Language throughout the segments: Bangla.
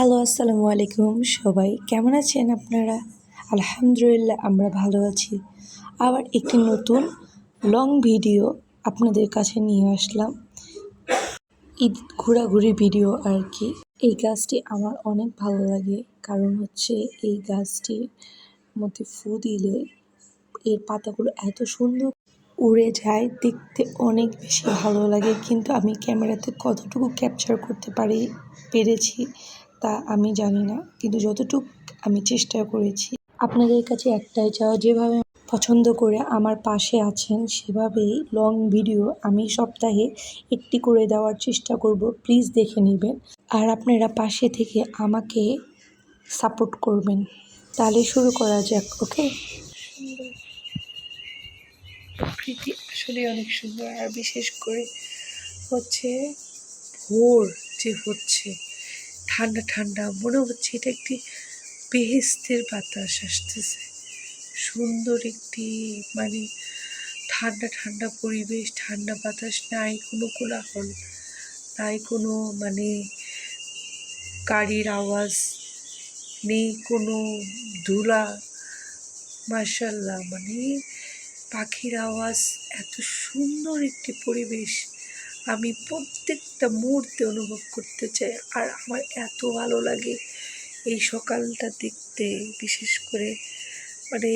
হ্যালো, আসসালামু আলাইকুম সবাই। কেমন আছেন আপনারা? আলহামদুলিল্লাহ, আমরা ভালো আছি। আবার একটি নতুন লং ভিডিও আপনাদের কাছে নিয়ে আসলাম। ঈদ ঘোরাঘুরি ভিডিও আর কি। এই গাছটি আমার অনেক ভালো লাগে, কারণ হচ্ছে এই গাছটির মধ্যে ফু দিলে এর পাতাগুলো এত সুন্দর উড়ে যায়, দেখতে অনেক বেশি ভালো লাগে। কিন্তু আমি ক্যামেরাতে কতটুকু ক্যাপচার করতে পারি, পেরেছি তা আমি জানি না, কিন্তু যতটুকু আমি চেষ্টা করেছি, আপনাদের কাছে একটাই চাওয়া, যেভাবে পছন্দ করে আমার পাশে আছেন, সেভাবেই লং ভিডিও আমি সপ্তাহে একটি করে দেওয়ার চেষ্টা করব। প্লিজ দেখে নেবেন। আর আপনারা পাশে থেকে আমাকে সাপোর্ট করবেন। তাহলে শুরু করা যাক ওকে প্রকৃতি আসলে অনেক সুন্দর, আর বিশেষ করে হচ্ছে ভোর যে হচ্ছে ঠান্ডা ঠান্ডা, মনে হচ্ছে এটা একটি বেহেস্তের বাতাস আসতেছে। সুন্দর একটি মানে ঠান্ডা ঠান্ডা পরিবেশ, ঠান্ডা বাতাস, নাই কোনো কোলাহল, নাই কোনো মানে গাড়ির আওয়াজ, নেই কোনো ধুলা মার্শাল্লাহ মানে পাখির আওয়াজ, এত সুন্দর একটি পরিবেশ। আমি প্রত্যেকটা মুহূর্তে অনুভব করতে চাই। আর আমার এত ভালো লাগে এই সকালটা দেখতে, বিশেষ করে মানে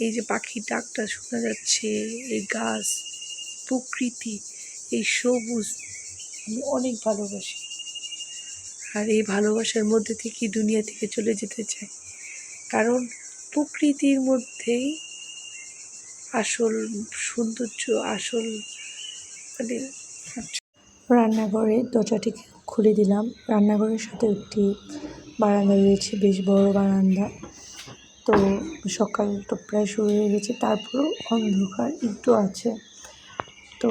এই যে পাখির ডাকটা শোনা যাচ্ছে, এই গাছ, প্রকৃতি, এই সবুজ, আমি অনেক ভালোবাসি। আর এই ভালোবাসার মধ্যে থেকেই দুনিয়া থেকে চলে যেতে চাই। কারণ প্রকৃতির মধ্যেই আসল সৌন্দর্য, আসল মানে রান্নাঘরে দরজাটি খুলে দিলাম। রান্নাঘরের সাথে একটি বারান্দা রয়েছে, বেশ বড় বারান্দা। তো সকাল তো প্রায় শুরু হয়ে গেছে, তারপরেও অন্ধকার একটু আছে। তো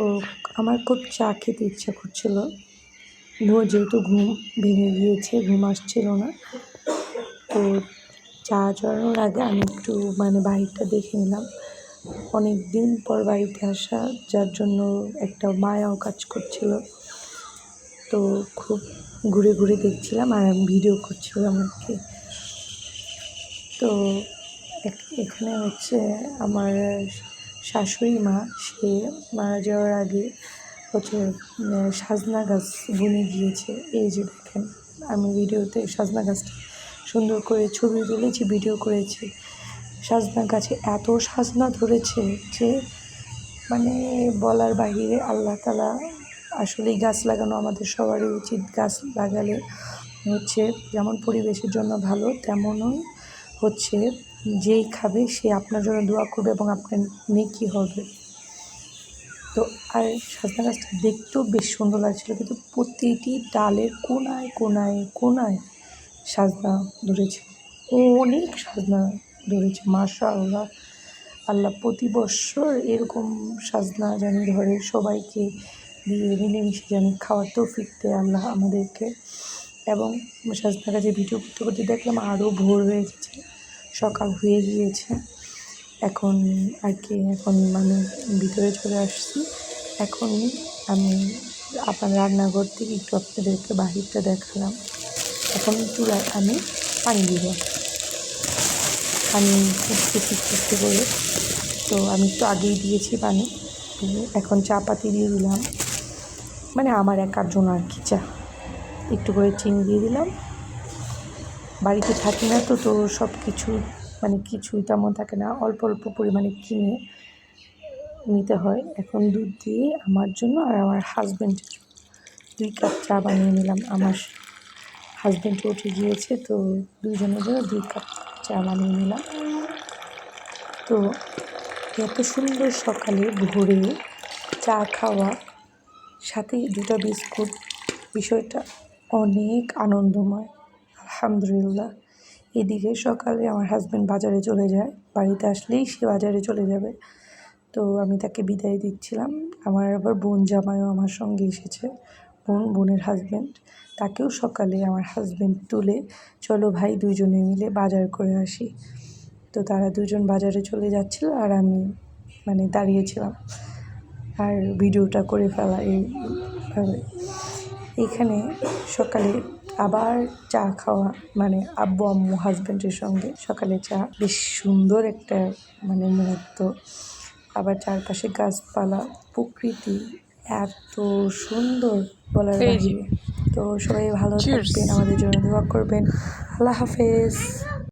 আমার খুব চা খেতে ইচ্ছা করছিল। ভোর যেহেতু ঘুম ভেঙে গিয়েছে, ঘুম আসছিল না। তো চা চড়ানোর আগে আমি একটু মানে বাড়িটা দেখে নিলাম। অনেক দিন পর বাড়িতে আসা, যার জন্য একটা মায়াও কাজ করছিল। তো খুব ঘুরে ঘুরে দেখছিলাম আর ভিডিও করছিলাম আর কি তো এখ- এখানে হচ্ছে আমার শাশুড়ি মা, সে মারা যাওয়ার আগে হচ্ছে সাজনা গাছ বুনে গিয়েছে। এই যে দেখেন, আমি ভিডিওতে সাজনা গাছটা সুন্দর করে ছবি তুলেছি, ভিডিও করেছি। সাজনা গাছে এত সাজনা ধরেছে যে মানে বলার বাইরে আল্লাহ তালা আসলেই গাছ লাগানো আমাদের সবারই উচিত। গাছ লাগালে হচ্ছে যেমন পরিবেশের জন্য ভালো তেমনই হচ্ছে যেই খাবে সে আপনার জন্য দোয়া করবে এবং আপনার নেকি হবে। তো আর সাজনা গাছটা দেখতেও বেশ সুন্দর লাগছিল, কিন্তু প্রতিটি ডালের কোনায় কোনায় কোনায় সাজনা ধরেছে। অনেক সাজনা ধরেছে মাশা আল্লাহ আল্লাহ প্রতি বৎসর এরকম সাজনা জানি ধরে সবাইকে দিয়ে মিলেমিশে জানি খাওয়ার তৌফিক দেয় আল্লাহ আমাদেরকে। এবং সাজনা কাছে ভিডিও করতে করতে দেখলাম আরও ভোর হয়ে গেছে, সকাল হয়ে গিয়েছে। এখন আর কি, এখন মানে ভিতরে চলে আসছি। এখন আমি আপনার রান্নাঘর থেকে একটু আপনাদেরকে বাহিরটা দেখালাম। এখন চুলায় আমি পানি দিব পানি ফুটতে ফুটতে করে তো আমি একটু আগেই দিয়েছি পানি। এখন চা পাতি দিয়ে দিলাম। মানে আমার একার জন্য আর কি চা। একটু করে চিনি দিয়ে দিলাম। বাড়িতে থাকি না তো তো সব কিছু মানে কিছুই তেমন থাকে না। অল্প অল্প পরিমাণে কিনে নিতে হয়। এখন দুধ দিয়ে আমার জন্য আর আমার হাজব্যান্ডের দুই কাপ চা বানিয়ে নিলাম। আমার হাজব্যান্ড উঠে গিয়েছে তো দুজনের জন্য দুই কাপ। চা বানিয়ে নিলাম। তো এত সুন্দর সকালে ভোরে চা খাওয়া, সাথে দুটো বিস্কুট, বিষয়টা অনেক আনন্দময়। আলহামদুলিল্লাহ, এদিকে সকালে আমার হাজব্যান্ড বাজারে চলে যায়। বাড়িতে আসলেই সে বাজারে চলে যাবে। তো আমি তাকে বিদায় দিচ্ছিলাম। আমার আবার বোন জামাইও আমার সঙ্গে এসেছে। বোন বোনের হাজব্যান্ড তাকেও সকালে আমার হাজব্যান্ড তুলে, চলো ভাই দুজনে মিলে বাজার করে আসি। তো তারা দুজন বাজারে চলে যাচ্ছিল আর আমি মানে দাঁড়িয়েছিলাম আর ভিডিওটা করে ফেলা এইভাবে এখানে সকালে আবার চা খাওয়া মানে আব্বু, আম্মু হাজব্যান্ডের সঙ্গে সকালে চা। বেশ সুন্দর একটা মানে মুহূর্ত। আবার চারপাশে গাছপালা, প্রকৃতি এত সুন্দর বলার বাহিরে তো সবাই ভালো থাকবেন আমাদের জন্য দোয়া করবেন। আল্লাহ হাফেজ।